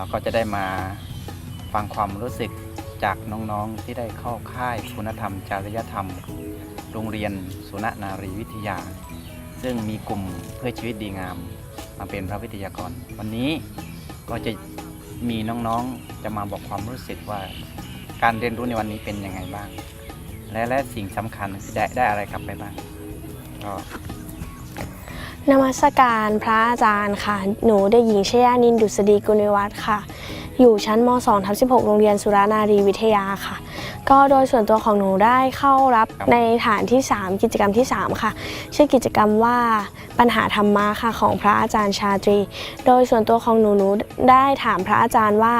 เราก็จะได้มาฟังความรู้สึกจากน้องๆที่ได้เข้าค่ายคุณธรรม จริยธรรม โรงเรียนสุนนารีวิทยา ซึ่งมีกลุ่มเพื่อชีวิตดีงาม มาเป็นพระวิทยากร วันนี้ก็จะมีน้องๆจะมาบอกความรู้สึกว่า การเรียนรู้ในวันนี้เป็นยังไงบ้าง และและสิ่งสำคัญได้ได้อะไรกลับไปบ้างก็ นมัสการพระอาจารย์ค่ะ หนูเด็กหญิงชยานินดุษฎีกุลวัฒน์ค่ะ อยู่ชั้นม 2 ทับ16 โรงเรียนสุรานารีวิทยาค่ะ ก็โดยส่วนตัวของหนูได้เข้ารับในฐานที่ 3 กิจกรรมที่ 3 ค่ะ ชื่อกิจกรรมว่าปัญหาธรรมะค่ะของพระอาจารย์ชาตรี โดยส่วนตัวของหนูหนูได้ถามพระอาจารย์ว่า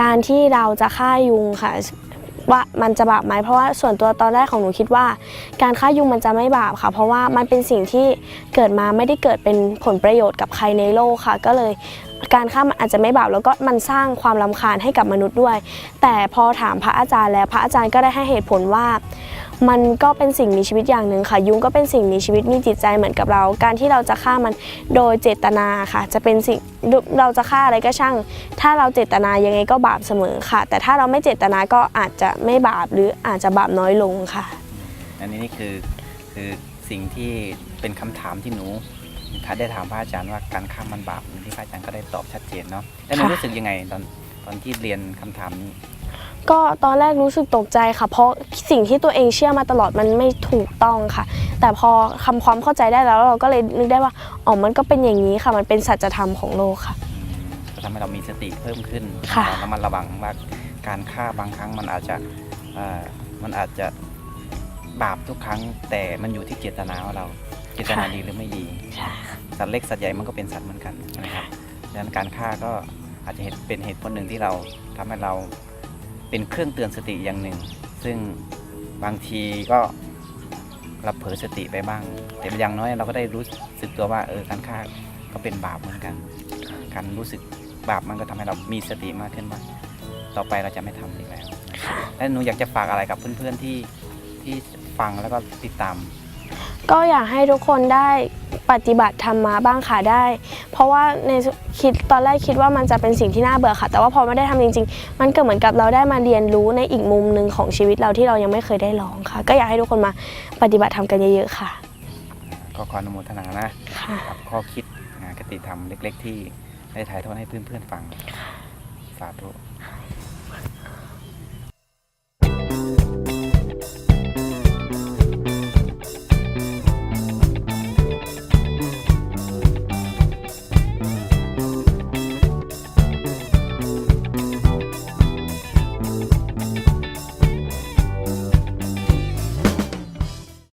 การที่เราจะฆ่ายุงค่ะ ว่ามันจะบาปไหมเพราะว่าส่วนตัวตอนแรกของหนูคิดว่า การฆ่ายุงมันจะไม่บาปค่ะ เพราะว่ามันเป็นสิ่งที่เกิดมาไม่ได้เกิดเป็นผลประโยชน์กับใครในโลกค่ะ ก็เลยการฆ่ามันอาจจะไม่บาปแล้วก็มันสร้างความรำคาญให้กับมนุษย์ด้วย แต่พอถามพระอาจารย์แล้วพระอาจารย์ก็ได้ให้เหตุผลว่ามันก็เป็นสิ่งมีชีวิตอย่างหนึ่งค่ะ ยุงก็เป็นสิ่งมีชีวิตมีจิตใจเหมือนกับเรา การที่เราจะฆ่ามันโดยเจตนาค่ะ จะเป็นสิ่งเราจะฆ่าอะไรก็ช่าง ถ้าเราเจตนายังไงก็บาปเสมอค่ะ แต่ถ้าเราไม่เจตนาก็อาจจะไม่บาปหรืออาจจะบาปน้อยลงค่ะ อันนี้นี่คือคือสิ่งที่เป็นคำถามที่หนูถ้าได้ถามพระอาจารย์ว่าการฆ่ามันบาปที่พระอาจารย์ก็ได้ตอบชัดเจนเนาะแล้วหนูค่ะรู้สึกยังไงตอนตอนที่เรียนคำถามนี้ ก็ตอนแรกรู้สึกตกใจค่ะ เพราะสิ่งที่ตัวเองเชื่อมาตลอดมันไม่ถูกต้องค่ะ แต่พอคำความเข้าใจได้แล้วเราก็เลยนึกได้ว่าอ๋อมันก็เป็นอย่างนี้ค่ะ มันเป็นสัจธรรมของโลกค่ะอืมก็ทำให้เรามีสติเพิ่มขึ้นค่ะ เราระมัดระวังว่าการฆ่าบางครั้งมันอาจจะเอ่อมันอาจจะบาปทุกครั้ง แต่มันอยู่ที่เจตนาว่าเราเจตนาดีหรือไม่ดี ใช่ค่ะสัตว์เล็กสัตว์ใหญ่มันก็เป็นสัตว์เหมือนกันนะครับดังนั้นการฆ่าก็อาจจะเป็นเหตุผลหนึ่งที่เราทำให้เรา เป็นเครื่องเตือนสติอย่างหนึ่ง ซึ่งบางทีก็เราเผลอสติไปบ้าง แต่อย่างน้อยเราก็ได้รู้สึกตัวว่าเออการฆ่าก็เป็นบาปเหมือนกัน การรู้สึกบาปมันก็ทำให้เรามีสติมากขึ้นว่าต่อไปเราจะไม่ทำอีกแล้วค่ะและหนูอยากจะฝากอะไรกับเพื่อนๆที่ที่ฟังแล้วก็ติดตาม ก็อยากให้ทุกคนได้ ปฏิบัติธรรมะบ้างค่ะได้ เพราะว่าในคิดตอนแรกคิดว่ามันจะเป็นสิ่งที่น่าเบื่อค่ะ แต่ว่าพอไม่ได้ทำจริง ๆ มันก็เหมือนกับเราได้มาเรียนรู้ในอีกมุมหนึ่งของชีวิตเราที่เรายังไม่เคยได้ลองค่ะ ก็อยากให้ทุกคนมาปฏิบัติธรรมกันเยอะๆค่ะ ก็ขออนุโมทนานะค่ะกับข้อคิดอ่าคติธรรมเล็ก ๆ ที่ได้ถ่ายทอดให้เพื่อนๆฟังสาธุ